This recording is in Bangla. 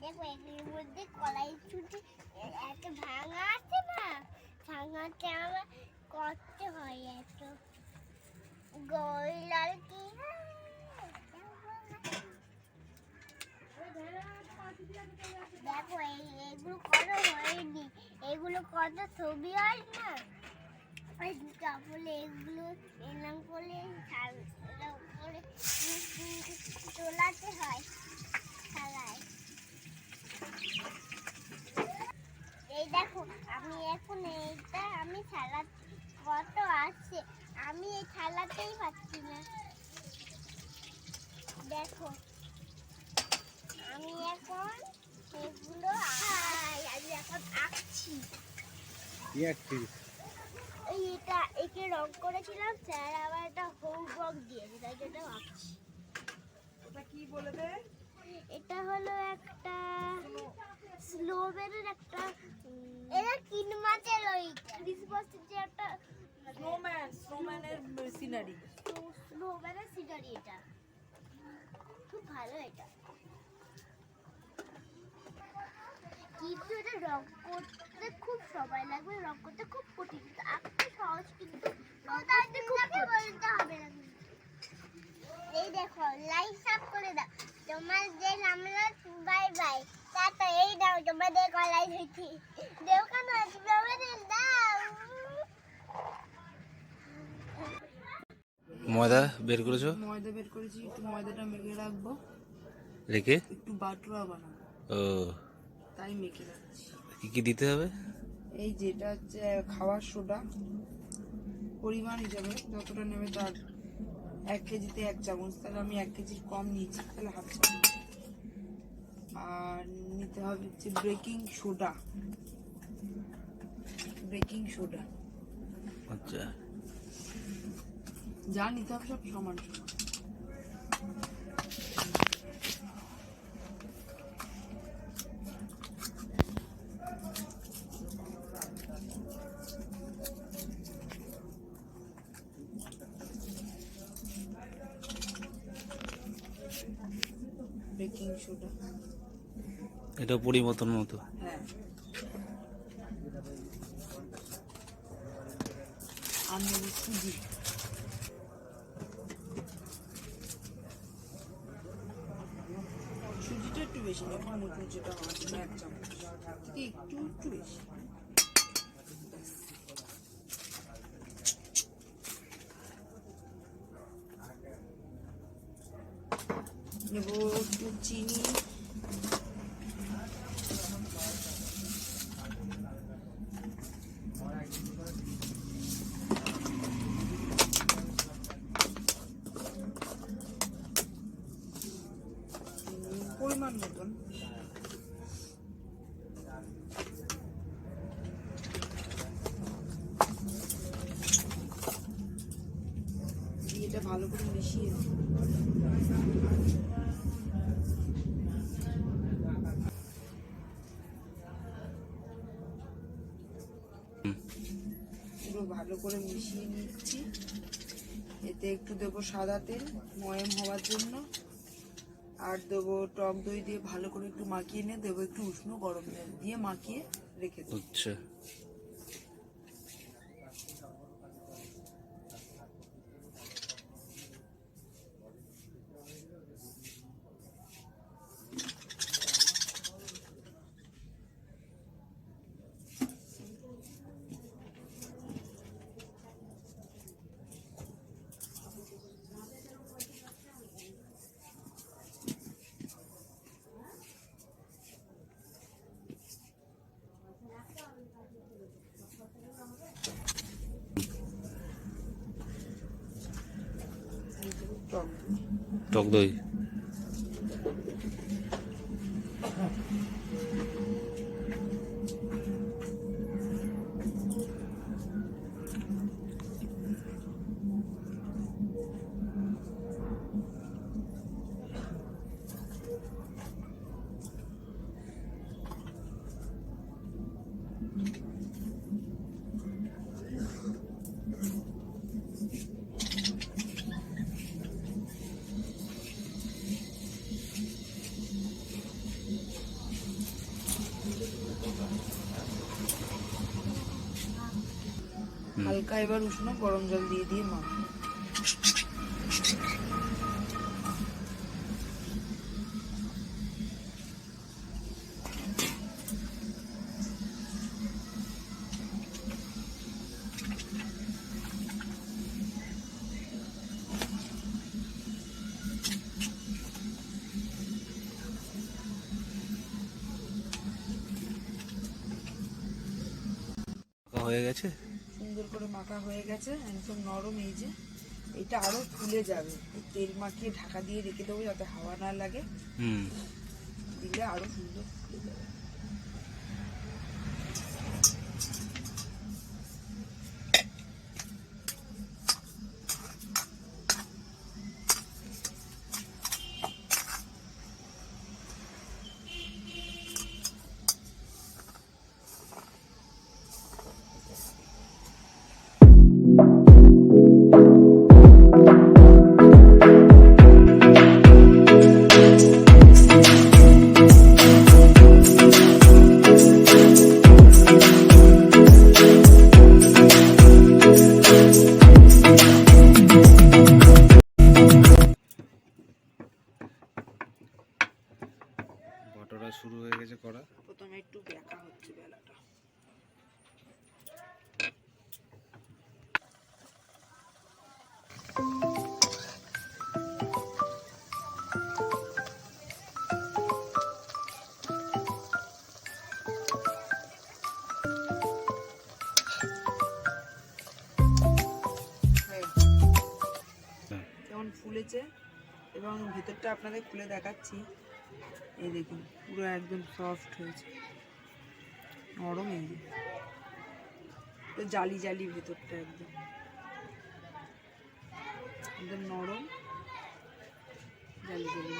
দেখো, এগুলোর মধ্যে কলাই এত ভাঙা আছে আমার কষ্ট হয় এত। দেখো এগুলো কত হয়নি? এগুলো কত ছবি হয় না? ওই এগুলো করে তোলাতে হয় এই দেখো, আমি এখন এইটা, আমি থালা কত আছে, আমি এই থালাতেই পাচ্ছি না। দেখো, আমি এখন এগুলো আ- আমি এখন আঁকছি। এটা একে রং করেছিলাম স্যার আবার একটা হোমওয়ার্ক দিয়েছে তাই জন্য আঁকছি ওটা কি বলে দে? এটা হলো একটা স্নোম্যানের একটা এটা তিন মাসের ওই ক্রিসমাসের যে একটা স্নোম্যান স্নোম্যানের সিনারি স্নোম্যানের সিনারি এটা। খুব ভালো এটা। রং করতে খুব সময় লাগবে রং করতে খুব কঠিন কিন্তু আঁকতে সহজ কিন্তু বলতে হবে না এই দেখো লাইট সাফ করে দাও। তোমার যে আমরা বাই বাই টাটা এই দাও তোমাদের গলায় ধুইছি দেও কেন তোমাদের দাও। ময়দা বের করেছ? ময়দা বের করেছি একটু ময়দাটা মেখে রাখব। রেখে? একটু বাটুরা বানাবো। ও। তাই মেখে রাখছি কি কি দিতে হবে? এই যেটা হচ্ছে খাওয়ার সোডা পরিমাণ হিসাবে যতটা নেবে তার এক কেজিতে এক চামচ। তাহলে আমি এক কেজির কম নিয়েছি তাহলে হাফ চামচ। আর নিতে হবে হচ্ছে বেকিং সোডা বেকিং সোডা আচ্ছা। যা নিতে হবে সব সমান সমান। Baking soda. এটা পরিমতন মতো। হ্যাঁ। নেব সুজি। সুজিটা একটু বেশি জন্য এক চামচ। থেকে একটু একটু বেশি। নেব একটু চিনি। পরিমাণ মতন দিয়ে এটা ভালো করে মিশিয়ে দিই। পুরো ভালো করে মিশিয়ে নিচ্ছি। এতে একটু দেবো সাদা তেল, ময়ম হওয়ার জন্য। আর দেবো টক দই দিয়ে ভালো করে একটু মাখিয়ে নিয়ে দেবো একটু উষ্ণ গরম জল দিয়ে মাখিয়ে রেখে দেবো। আচ্ছা। এই দেবো টক দই। টক হালকা এবার উষ্ণ গরম জল দিয়ে দিয়ে পাকা হয়ে গেছে? সুন্দর করে মাখা হয়ে গেছে একদম নরম এই যে। এটা আরও ফুলে যাবে। তেল মাখিয়ে ঢাকা দিয়ে রেখে দেবো যাতে হাওয়া না লাগে। দিলে আরও সুন্দর। ফুলেছে এবং ভেতরটা আপনাদের খুলে দেখাচ্ছি। এই দেখুন, পুরো একদম সফট হয়েছে। নরম এই তো জালি জালি ভেতরটা একদম। একদম নরম। জালি জালি।